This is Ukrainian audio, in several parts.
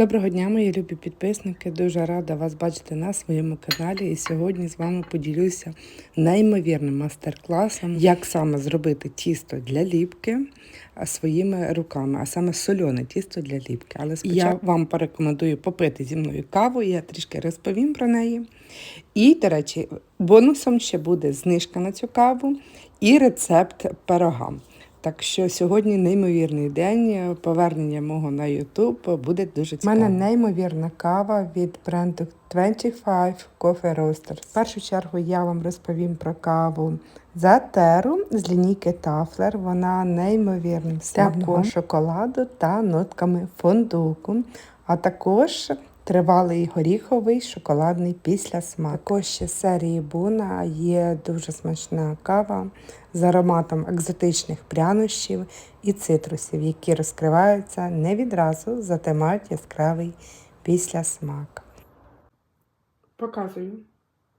Доброго дня, мої любі підписники. Дуже рада вас бачити на своєму каналі. І сьогодні з вами поділюся неймовірним майстер-класом, як саме зробити тісто для ліпки своїми руками, а саме сольоне тісто для ліпки. Але я вам порекомендую попити зі мною каву, я трішки розповім про неї. І, до речі, бонусом ще буде знижка на цю каву і рецепт пирога. Так що сьогодні неймовірний день. Повернення мого на YouTube буде дуже цікаво. У мене неймовірна кава від бренду 25 Coffee Roasters. В першу чергу я вам розповім про каву Затеру з лінійки Тафлер. Вона неймовірним смаком шоколаду та нотками фундуку, а також Тривалий горіховий шоколадний післясмак. Також ще серії Буна є дуже смачна кава з ароматом екзотичних прянощів і цитрусів, які розкриваються не відразу, зате мають яскравий післясмак. Показую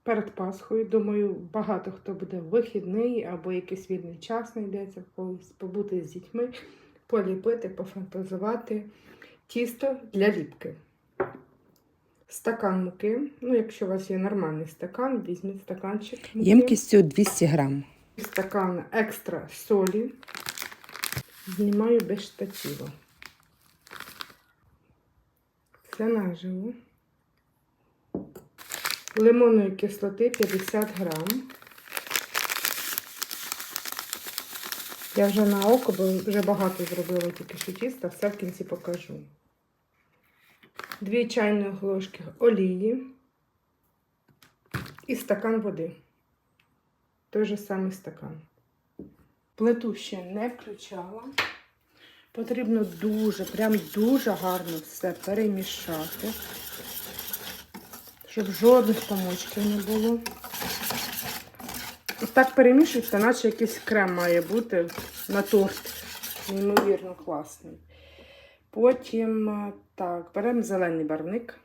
перед Пасхою. Думаю, багато хто буде вихідний або якийсь вільний час знайдеться в когось побути з дітьми, поліпити, пофантазувати тісто для ліпки. Стакан муки. Ну, якщо у вас є нормальний стакан, візьміть стаканчик. Муки. Ємкістю 200 грам. Стакан екстра солі. Знімаю без штатива. Це наживо. Лимонної кислоти 50 грам. Я вже на око, бо вже багато зробила тільки що тіста, все в кінці покажу. 2 чайні ложки олії і стакан води. Той же самий стакан. Плиту ще не включала. Потрібно дуже, прям дуже гарно все перемішати, щоб жодних помочків не було. Ось так перемішується, наче якийсь крем має бути на торт. Неймовірно класний. Потім е, так, беремо зелений барвник.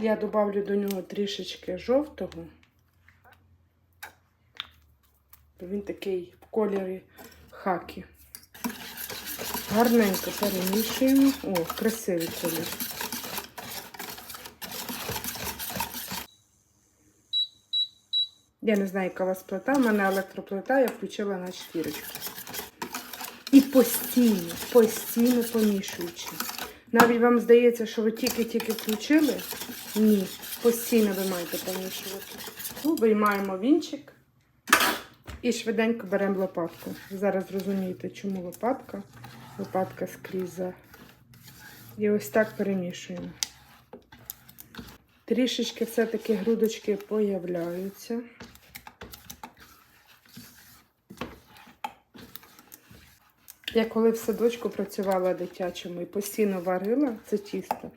Я добавлю до нього трішечки жовтого. Він такий в кольорі хакі. Гарненько перемішуємо. О, красивий колір. Я не знаю, яка у вас плита. У мене електроплита, я включила на четвірочку. І постійно, постійно помішуючи. Навіть вам здається, що ви тільки-тільки включили. Ні, постійно ви маєте помішувати. Ну, Виймаємо вінчик і швиденько беремо лопатку. Зараз зрозумієте, чому лопатка. Лопатка скрізь. І ось так перемішуємо. Трішечки все-таки грудочки появляються. Я коли в садочку працювала дитячому і постійно варила це тісто,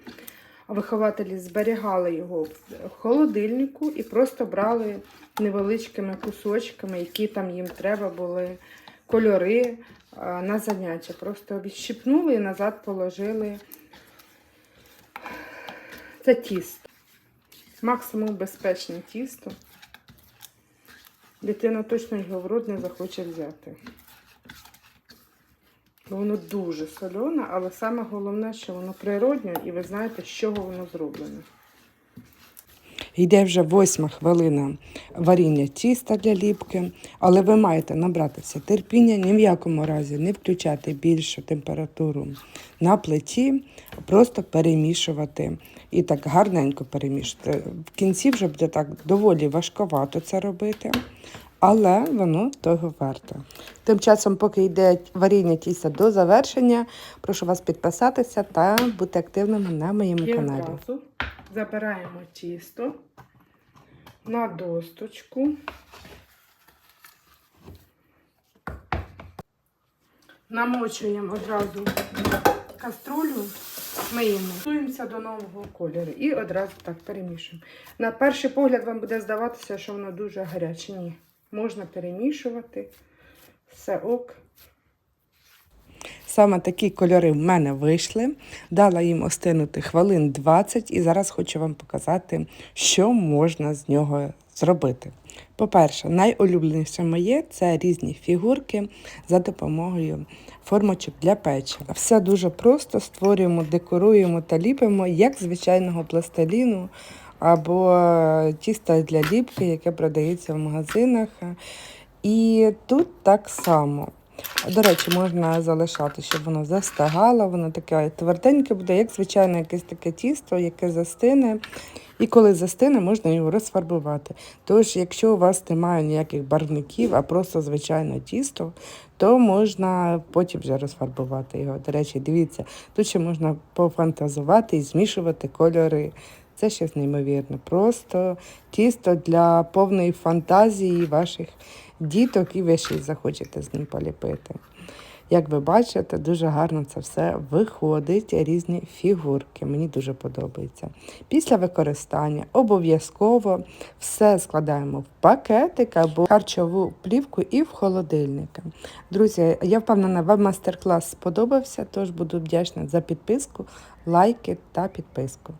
а вихователі зберігали його в холодильнику і просто брали невеличкими кусочками, які там їм треба були, кольори на заняття. Просто відщипнули і назад положили це тісто. Максимум безпечне тісто. Дитина точно його в рот не захоче взяти. Бо Воно дуже солене, але саме головне, що воно природнє, і ви знаєте, з чого воно зроблене. Йде вже восьма хвилина варіння тіста для ліпки, але ви маєте набратися терпіння, ні в якому разі не включати більшу температуру на плиті, просто перемішувати і так гарненько перемішувати. В кінці вже буде так доволі важковато це робити, але воно того варто. Тим часом, поки йде варіння тіста до завершення, прошу вас підписатися та бути активними на моєму І каналі. одразу забираємо тісто на досточку. Намочуємо одразу каструлю, миємо, готуємося до нового кольору і одразу так перемішуємо. На перший погляд вам буде здаватися, що воно дуже гаряче. Ні. Можна перемішувати. Все ок. Саме такі кольори в мене вийшли. Дала їм остинути хвилин 20 і зараз хочу вам показати, що можна з нього зробити. По-перше, найулюбленіше моє це різні фігурки за допомогою формочок для печива. Все дуже просто створюємо, декоруємо та ліпимо як звичайного пластиліну або е, тіста для ліпки, яке продається в магазинах. І тут так само. До речі, можна залишати, щоб воно застигало, воно таке тверденьке буде, як звичайне якесь таке тісто, яке застине. І коли застине, можна його розфарбувати. Тож, якщо у вас немає ніяких барвників, а просто звичайне тісто, то можна потім вже розфарбувати його. До речі, дивіться, тут ще можна пофантазувати і змішувати кольори. Це щось неймовірне. Просто тісто для повної фантазії ваших діток, і ви ще захочете з ним поліпити. Як ви бачите, дуже гарно це все виходить, різні фігурки. Мені дуже подобається. Після використання обов'язково все складаємо в пакетик або харчову плівку і в холодильник. Друзі, я впевнена, вам майстер-клас сподобався, тож буду вдячна за підписку, лайки та підписку.